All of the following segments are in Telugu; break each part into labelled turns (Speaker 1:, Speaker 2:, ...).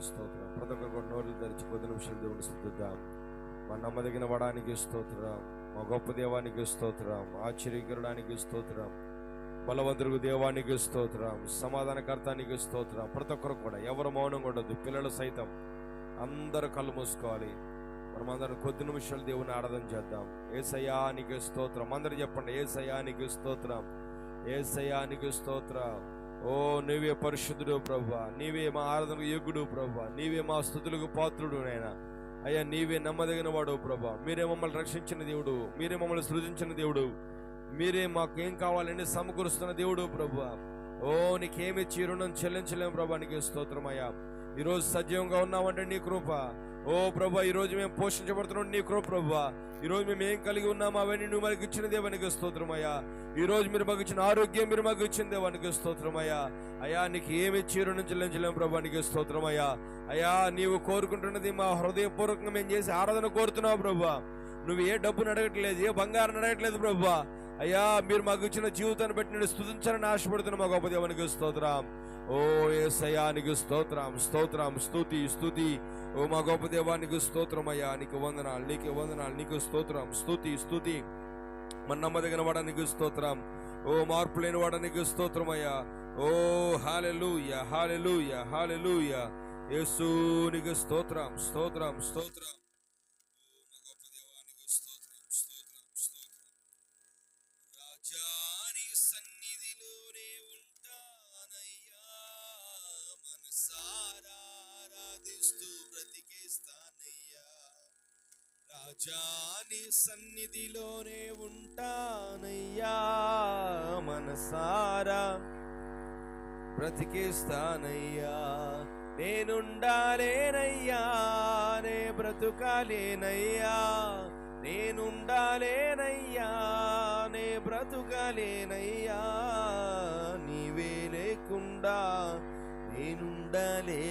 Speaker 1: నీకు స్తోత్రం. ప్రతి ఒక్కరు నోరు ధరించి కొద్ది నిమిషాలు దేవుని స్థుతిద్దాం. మా నమ్మదగిన వడానికి స్తోత్రం మా గొప్ప దేవానికి స్తోత్రం ఆశ్చర్యకరడానికి స్తోత్రం బలవంతుడు దేవానికి స్తోత్రం సమాధానకర్తానికి స్తోత్రం. ప్రతి ఒక్కరు కూడా ఎవరు మౌనం ఉండదు పిల్లలు సైతం అందరూ కళ్ళు మూసుకోవాలి. మనమందరం కొద్ది నిమిషాలు దేవుని ఆరాధన చేద్దాం. ఏ సయానికి స్తోత్రం. అందరు చెప్పండి ఏ సయానికి స్తోత్రం. ఏ సయానికి స్తోత్రం. ఓ నీవే పరిశుద్ధుడు ప్రభా నీవే మా ఆరాధనకు యోగుడు ప్రభా నీవే మా స్థుతులకు పాత్రుడు నాయనా. అయ్యా నీవే నమ్మదగిన వాడు ప్రభా. మీరే మమ్మల్ని రక్షించిన దేవుడు మీరే మమ్మల్ని సృజించిన దేవుడు. మీరే మాకు ఏం కావాలని సమకూరుస్తున్న దేవుడు ప్రభా. ఓ నీకేమి చీరుణం చెల్లించలేము ప్రభా నీకు స్తోత్రమయ్యా. ఈరోజు సజీవంగా ఉన్నామంటే నీ కృప. ఓ ప్రభా ఈరోజు మేము పోషించబడుతున్నాం నీ కృప ప్రభా. ఈరోజు మేము ఏం కలిగి ఉన్నామో అవన్నీ నువ్వు మనకి ఇచ్చిన దేవానికి స్తోత్రమయ్యా ఈ రోజు మీరు మాకు ఇచ్చిన ఆరోగ్యం మీరు మాకు ఇచ్చిన దేవానికి స్తోత్రమయ్యా అయ్యా. నీకు ఏమి చీరు నుంచి చెల్లించలేము ప్రభా నీకు స్తోత్రమయ్యా అయ్యా నీవు కోరుకుంటున్నది మా హృదయపూర్వకంగా మేము చేసి ఆరాధన కోరుతున్నావు ప్రభా. నువ్వు ఏ డబ్బును అడగట్లేదు ఏ బంగారం అడగట్లేదు ప్రభా. అయ్యా మీరు మాకు ఇచ్చిన జీవితాన్ని బట్టి నేను స్థుతించాలని ఆశపడుతున్న మా గొప్ప దేవానికి స్తోత్రం. ఓ ఏసయానికి స్తోత్రం స్తోత్రం స్తుతి స్తుతి. ఓ మా గొప్ప దేవానికి స్తోత్రం అయ్యా నీకు వందనాలు నీకు వందనాలు నీకు స్తోత్రం. స్తుతి స్తుతి. మన నమ్మదగిన వాడానికి స్తోత్రం. ఓ మార్పు లేని వాడానికి స్తోత్రం అయ్యా ఓ హాలెలూయ హాలెలూయ హాలెలూయ. యేసు నీకు స్తోత్రం స్తోత్రం స్తోత్రం. రాజాని సన్నిధిలోనే ఉంటానయ్యా మనసారా. బ్రతికేస్తానయ్యా. నేనుండాలేనయ్యా. నే బ్రతుకాలేనయ్యా. నేనుండాలేనయ్యా. నే బ్రతుకాలేనయ్యా. నీవే లేకుండా నేనుండాలేనయ్యా.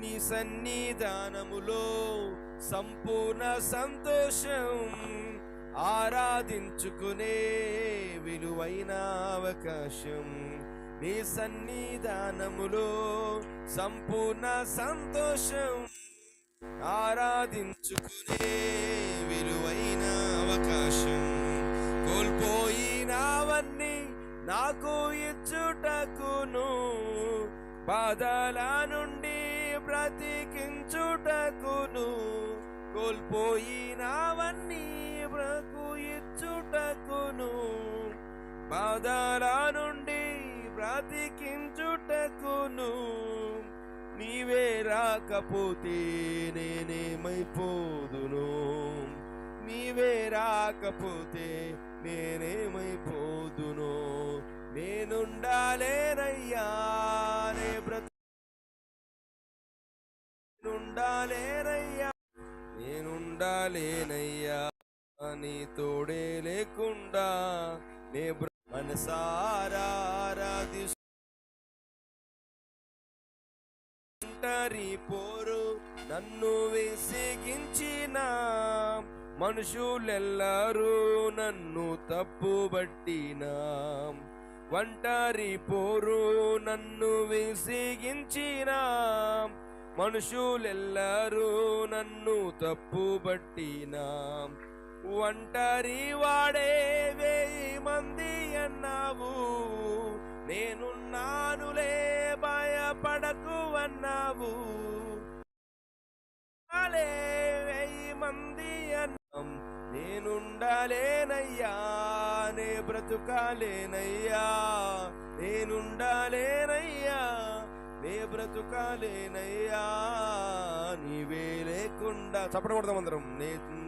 Speaker 1: నీ సన్నిధానములో సంపూర్ణ సంతోషం ఆరాధించుకునే విలువైన అవకాశం. నీ సన్నిధానములో సంపూర్ణ సంతోషం ఆరాధించుకునే విలువైన అవకాశం. కోల్పోయినవన్నీ నాకు ఇచ్చుటకును బాధల బ్రతికించుటకును కోల్పోయినవన్నీ బ్రకు ఇచ్చుటకును. బాధల నుండి బ్రతికించుటకును నీవే రాకపోతే నేనేమైపోదును. నీవే రాకపోతే నేనేమైపోదును. నేనుండాలేనయ్యా నీ తోడే లేకుండా నే బ్ర- ఒంటరి పోరు నన్ను విసిగించిన మనుషులెల్లారూ నన్ను తప్పుబట్టిన. ఒంటరి పోరు నన్ను విసిగించిన మనుషులెల్లారూ నన్ను తప్పుబట్టిన. ఒంటరి వాడే వేయి మంది అన్నావు. నేనున్నానులే భయపడకు అన్నావు వెయ్యి మంది అన్నం. నేనుండలేనయ్యా నే బ్రతుకాలేనయ్యా. నేనుండలేనయ్యా నే బ్రతుకాలేనయ్యా. నీవే లేకుండా చప్పడకూడదాం అందరం.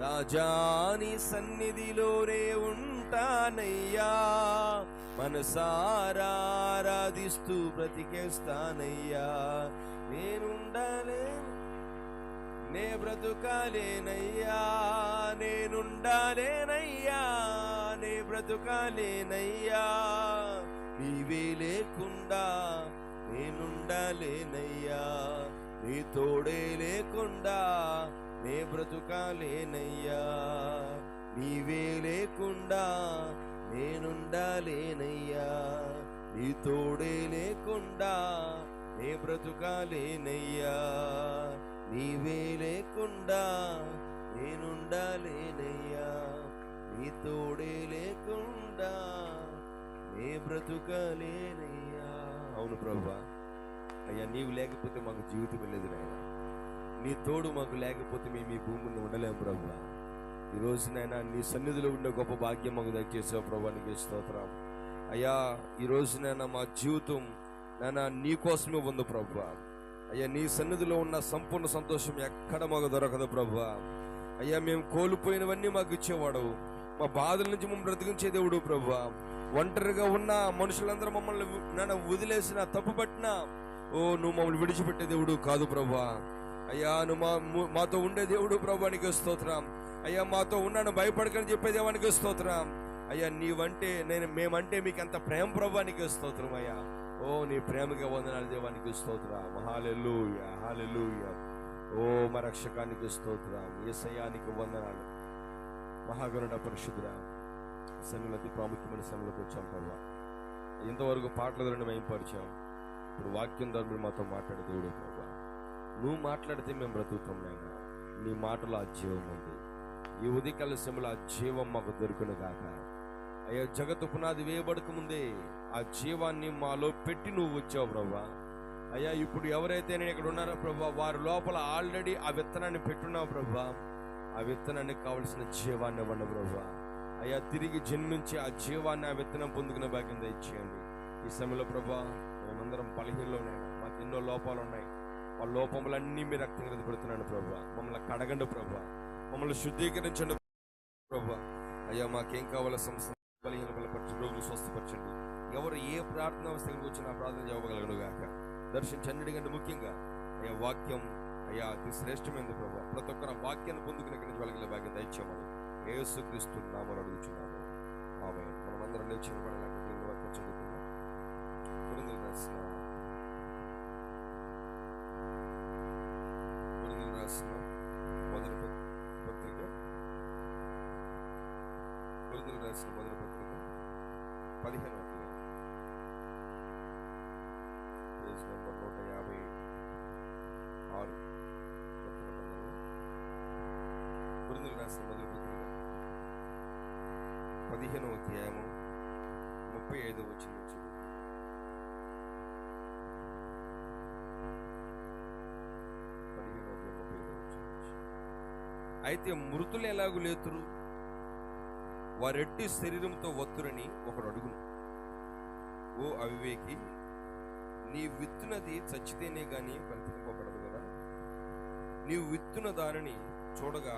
Speaker 1: రాజాని సన్నిధిలోనే ఉంటానయ్యా. మనసారా ఆరాధిస్తూ బ్రతికేస్తానయ్యా. నేనుండాలే నే బ్రతుకాలేనయ్యా. నేనుండాలేనయ్యా నే బ్రతుకాలేనయ్యా. నీవే లేకుండా నేనుండాలేనయ్యా. నీ తోడే లేకుండా నే బ్రతుకాలేనయ్యా నీవే లేకుండా నేనుండాలేనయ్యా నీ తోడే లేకుండా నే బ్రతుకాలేనయ్యా నీవే లేకుండా నేనుండాలేనయ్యా నీ తోడే లేకుండా నే బ్రతుకలేనయ్యా. అవును ప్రభా. అయ్యా నీవు లేకపోతే మాకు జీవితం లేదు. నీ తోడు మాకు లేకపోతే మేము ఈ భూమిని ఉండలేము ప్రభు. ఈ రోజునైనా నీ సన్నిధిలో ఉండే గొప్ప భాగ్యం మాకు దయచేసావు ప్రభా నీకు స్తోత్రం. అయ్యా ఈ రోజు మా జీవితం నాయన నీ కోసమే ఉంది ప్రభు. అయ్యా నీ సన్నిధిలో ఉన్న సంపూర్ణ సంతోషం ఎక్కడ మాకు దొరకదు ప్రభు. అయ్యా మేము కోల్పోయినవన్నీ మాకు ఇచ్చేవాడు మా బాధల నుంచి మమ్మల్ని బ్రతికించే దేవుడు ప్రభు. ఒంటరిగా ఉన్న మనుషులందరూ మమ్మల్ని నన్ను వదిలేసిన తప్పు పట్టిన ఓ నువ్వు మమ్మల్ని విడిచిపెట్టే దేవుడు కాదు ప్రభా. అయ్యా నువ్వు మా మాతో ఉండే దేవుడు ప్రభా స్తోత్రం. అయ్యా మాతో ఉన్నాను భయపడకని చెప్పే దేవానికి స్తోత్రం. అయ్యా నీవంటే నేను మేమంటే మీకు అంత ప్రేమ ప్రభా స్తోత్రం అయ్యా. ఓ నీ ప్రేమగా వందనాలు దేవానికి స్తోత్రం. Hallelujah hallelujah. ఓ మా రక్షకానికి స్తోత్రం. ఏసయానికి వందనాలు. మహాగరుడ పరిశుద్ధురా సమయంలో అతి ప్రాముఖ్యమైన సమయంలోకి వచ్చాం ప్రభా. ఇంతవరకు పాటల ద్వారా మేము పరిచాం ఇప్పుడు వాక్యం ద్వారా మాతో మాట్లాడే దేవుడు నువ్వు మాట్లాడితే మేము బ్రతుకుతాం నాయన. నీ మాటలో ఆ జీవం ఉంది. ఈ ఉదయకాల సమయంలో ఆ జీవం మాకు దొరికిన కాక అయ్యా జగత్తు పునాది వేయబడక ముందే ఆ జీవాన్ని మాలో పెట్టి నువ్వు వచ్చావు ప్రభా అయ్యా ఇప్పుడు ఎవరైతే నేను ఇక్కడ ఉన్నారో ప్రభా వారి లోపల ఆల్రెడీ ఆ విత్తనాన్ని పెట్టున్నావు ప్రభా ఆ విత్తనానికి కావలసిన జీవాన్ని ఇవ్వండి ప్రభా అయ్యా తిరిగి జన్మించి ఆ జీవాన్ని ఆ విత్తనం పొందుకునే భాగ్యం దయచేయండి. ఈ సమయంలో ప్రభా మేమందరం బలహీనలోనైనా మాకు ఎన్నో లోపాలు ఉన్నాయి. ఆ లోపములన్నీ మీ రక్తం పెడుతున్నాను ప్రభా. మమ్మల్ని కడగండి ప్రభా. మమ్మల్ని శుద్ధీకరించండి ప్రభా. అయ్యా మాకేం కావాలో సంస్థ బలహీన బలపరచండి రోగులు స్వస్థపరచండి. ఎవరు ఏ ప్రార్థన అవస్థ వచ్చినా ప్రార్థన చేయగలగను గాక. దర్శించండి కంటే ముఖ్యంగా. అయ్యా వాక్యం అయ్యా అతి శ్రేష్టమైనది ప్రభా. ప్రతి ఒక్కరు వాక్యాన్ని పొందుకునే ఇక్కడి నుంచి వెళ్ళగల దయచేమని దయచేయమని యేసుక్రీస్తు నామలు అడుగుచున్నాము. ఆమె మనమందరం వాళ్ళకి నిలబడాలని దేవుని పదిహేను పేజ్ నెంబర్ నూట యాభై ఆరు. పత్రిక రాసిన మొదటి పత్రిక పదిహేనవ అధ్యాయము ముప్పై ఐదు వచ్చిన నుంచి పదిహేనవ అధ్యాయం ముప్పై అయితే మృతులు ఎలాగు లేతురు? వారెట్టి శరీరంతో వత్తురని ఒకడు అడుగును. ఓ అవివేకి నీ విత్తునది చచ్చితేనే గాని బ్రతికింపబడదు కదా? నీవు విత్తున దానిని చూడగా